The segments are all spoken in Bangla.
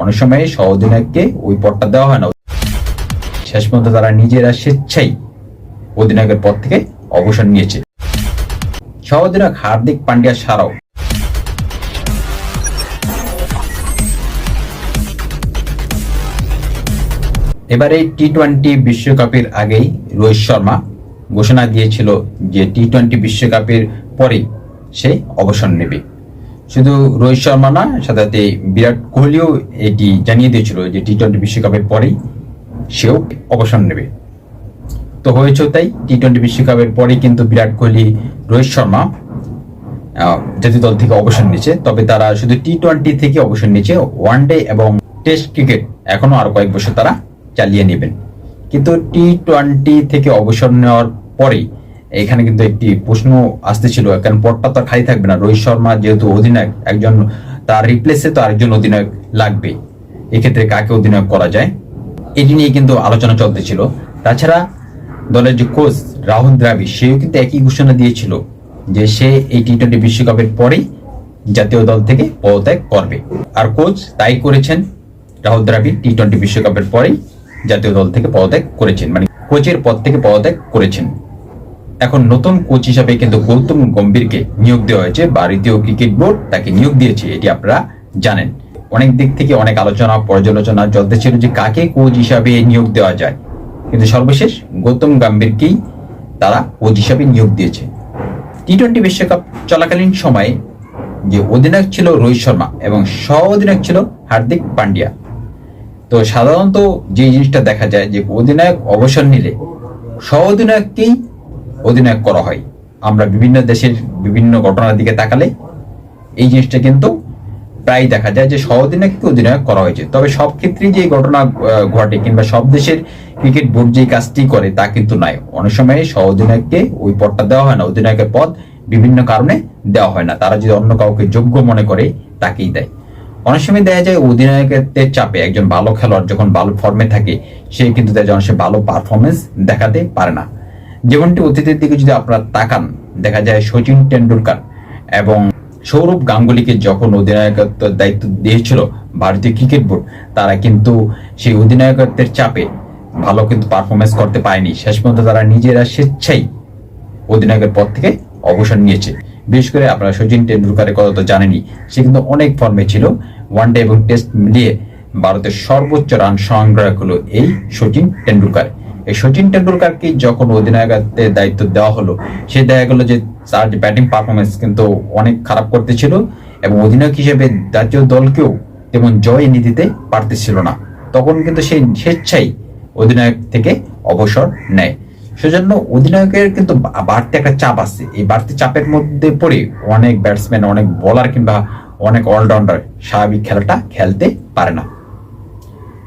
অনেক সময় সহ অধিনায়ককে ওই পদটা দেওয়া হয় না। শেষ পর্যন্ত তারা নিজেরা স্বেচ্ছাই অধিনায়কের পদ থেকে অবসর নিয়েছে। সহ অধিনায়ক হার্দিক পান্ডিয়া ছাড়াও। এবারে টি টোয়েন্টি বিশ্বকাপের আগেই রোহিত শর্মা ঘোষণা দিয়েছিল যে টি টোয়েন্টি বিশ্বকাপের পরে সে অবসর নেবে। শুধু রোহিত শর্মা না, সাথে বিরাট কোহলিও এটি জানিয়ে দিয়েছিল যে টি টোয়েন্টি বিশ্বকাপের পরেই সেও অবসর নেবে। তো হয়েছেও তাই টি টোয়েন্টি বিশ্বকাপের পরেই কিন্তু বিরাট কোহলি, রোহিত শর্মা জাতীয় দল থেকে অবসর নিয়েছে। তবে তারা শুধু টি টোয়েন্টি থেকে অবসর নিয়েছে। ওয়ান ডে এবং টেস্ট ক্রিকেট এখনও আরও কয়েক বছর তারা চালিয়ে নেবেন। কিন্তু টি টোয়েন্টি থেকে অবসর নেওয়ার পরেই এখানে কিন্তু একটি প্রশ্ন আসতেছিল, কারণ পটটা তো খালি থাকবে না। রোহিত শর্মা যেহেতু অধিনায়ক, একজন তার রিপ্লেসে তো আরেকজন অধিনায়ক লাগবে। এক্ষেত্রে কাকে অধিনায়ক করা যায়? এটি নিয়ে কিন্তু আলোচনা চলতেছিল। তাছাড়া দলের যে কোচ রাহুল দ্রাবিড়, সেও কিন্তু একই ঘোষণা দিয়েছিল যে সে এই টি টোয়েন্টি বিশ্বকাপের পরেই জাতীয় দল থেকে পদত্যাগ করবে। আর কোচ তাই করেছেন, রাহুল দ্রাবিড় টি টোয়েন্টি বিশ্বকাপের পরেই জাতীয় দল থেকে পদত্যাগ করেছেন। মানে কোচের পদ থেকে পদত্যাগ করেছেন। এখন নতুন কোচ হিসাবে কিন্তু গৌতম গম্ভীরকে নিয়োগ দেওয়া হয়েছে। ভারতীয় ক্রিকেট বোর্ড তাকে নিয়োগ দিয়েছে, এটি আপনারা জানেন। অনেক দিক থেকে অনেক আলোচনা, পর্যালোচনা চলতেছিল যে কাকে কোচ হিসাবে নিয়োগ দেওয়া যায়। কিন্তু সর্বশেষ গৌতম গম্ভীরকেই তারা কোচ হিসাবে নিয়োগ দিয়েছে। টি টোয়েন্টি বিশ্বকাপ চলাকালীন সময়ে যে অধিনায়ক ছিল রোহিত শর্মা এবং সহ অধিনায়ক ছিল হার্দিক পান্ডিয়া। তো সাধারণত যে জিনিসটা দেখা যায় যে অধিনায়ক অবসর নিলে সহ অধিনায়ককেই অধিনায়ক করা হয়। আমরা বিভিন্ন দেশের বিভিন্ন ঘটনার দিকে তাকালে এই জিনিসটা কিন্তু প্রায় দেখা যায় যে সহ অধিনায়ককে অধিনায়ক করা হয়েছে। তবে সব ক্ষেত্রেই যে ঘটনা ঘটে কিংবা সব দেশের ক্রিকেট বোর্ড যে কাজটি করে তা কিন্তু নয়। অনেক সময় সহ অধিনায়ককে ওই পদটা দেওয়া হয় না, অধিনায়কের পদ বিভিন্ন কারণে দেওয়া হয় না। তারা যদি অন্য কাউকে যোগ্য মনে করে, তাকেই দেয়। অনেক সময় দেখা যায় অধিনায়কের চাপে একজন ভালো খেলোয়াড় যখন ভালো ফর্মে থাকে, সে কিন্তু দেখা যায় অনেক ভালো পারফরমেন্স দেখাতে পারে না। যেমনটি অতীতের দিকে যদি আপনারা তাকান, দেখা যায় সচিন টেন্ডুলকার এবং সৌরভ গাঙ্গুলিকে যখন অধিনায়কত্ব দায়িত্ব দিয়েছিল ভারতীয় ক্রিকেট বোর্ড, তারা কিন্তু সেই অধিনায়কত্বের চাপে ভালো কিন্তু পারফরমেন্স করতে পারেনি। শেষ পর্যন্ত তারা নিজেরা স্বেচ্ছাই অধিনায়কের পদ থেকে অবসর নিয়েছে। বিশেষ করে আপনারা সচিন টেন্ডুলকারের কথা তো জানেনই, সে কিন্তু অনেক ফর্মে ছিল। ওয়ান ডে এবং টেস্ট মিলিয়ে ভারতের সর্বোচ্চ রান সংগ্রাহক হলো এই সচিন টেন্ডুলকার এই সচিন টেন্ডুলকারকে যখন অধিনায়কত্বের দায়িত্ব দেওয়া হলো, সে দেখা গেল যে তার যে ব্যাটিং পারফরমেন্স কিন্তু অনেক খারাপ করতেছিল এবং অধিনায়ক হিসেবে জাতীয় দলকেও তেমন জয় এনে দিতে পারতেছিল না। তখন কিন্তু সেই স্বেচ্ছাই অধিনায়ক থেকে অবসর নেয়। সেজন্য অধিনায়কের কিন্তু বাড়তি একটা চাপ আছে। এই বাড়তি চাপের মধ্যে পড়ে অনেক ব্যাটসম্যান অনেক বোলার কিংবা অনেক অলরাউন্ডার স্বাভাবিক খেলাটা খেলতে পারে না।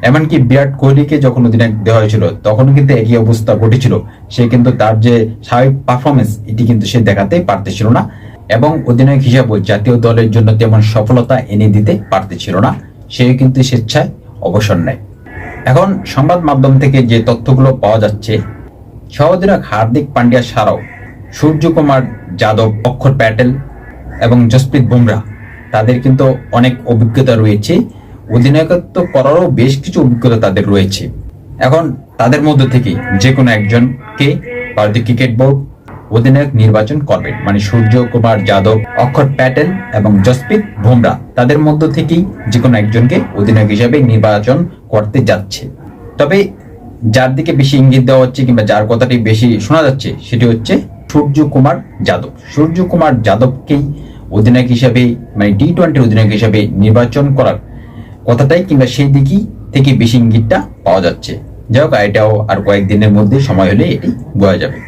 এমনকি বিরাট কোহলিকে যখন অধিনায়ক দেওয়া হয়েছিল তখন কিন্তু একই অবস্থা ঘটেছিল। সে কিন্তু তার যে স্বাভাবিক পারফরমেন্স এটি কিন্তু সে দেখাতে পারতেছিল না এবং অধিনায়ক হিসাবে জাতীয় দলের জন্য তেমন সফলতা এনে দিতে পারতেছিল না। সে কিন্তু স্বেচ্ছায় অবসর নেয়। এখন সংবাদ মাধ্যম থেকে যে তথ্যগুলো পাওয়া যাচ্ছে সহ অধিনায়ক হার্দিক পান্ডিয়া ছাড়াও সূর্যকুমার যাদব, অক্ষর প্যাটেল এবং জসপ্রীত বুমরা, তাদের কিন্তু অনেক অভিজ্ঞতা রয়েছে। অধিনায়কত্ব করারও বেশ কিছু অভিজ্ঞতা তাদের রয়েছে। এখন তাদের মধ্য থেকে যে কোনো একজনকে ভারতীয় ক্রিকেট বোর্ড অধিনায়ক নির্বাচন করবেন মানে সূর্য কুমার যাদব, অক্ষর প্যাটেল এবং জসপ্রীত বুমরা তাদের মধ্য থেকেই যে কোনো একজনকে অধিনায়ক হিসাবে নির্বাচন করতে যাচ্ছে। তবে যার দিকে বেশি ইঙ্গিত দেওয়া হচ্ছে কিংবা যার কথাটি বেশি শোনা যাচ্ছে সেটি হচ্ছে সূর্য কুমার যাদব। সূর্য কুমার যাদবকেই অধিনায়ক হিসাবে মানে টি টোয়েন্টির অধিনায়ক হিসাবে নির্বাচন করার কথাটাই কিংবা সেই দিকই থেকে বেশি ইঙ্গিতটা পাওয়া যাচ্ছে। যাই হোক এটাও আর কয়েকদিনের মধ্যে সময় হলে এটি বোঝা যাবে।